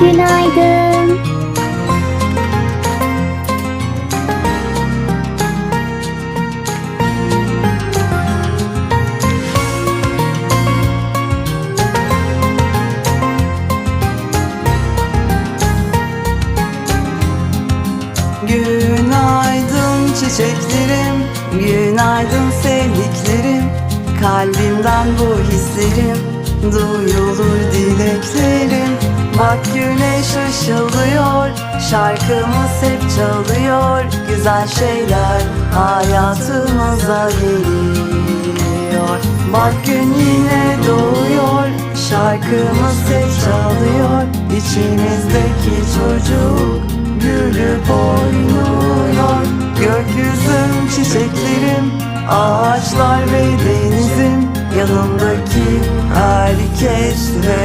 Günaydın. Günaydın çiçeklerim, günaydın sevdiklerim Kalbimden bu hislerim, duyulur dileklerim güneş ışıldıyor, şarkımız hep çalıyor. Güzel şeyler hayatımıza geliyor. Bak gün yine doğuyor, şarkımız hep çalıyor. İçimizdeki çocuk gülüp oynuyor. Gökyüzüm çiçeklerim Ağaçlar ve denizim. Yanımdaki herkes ve tüm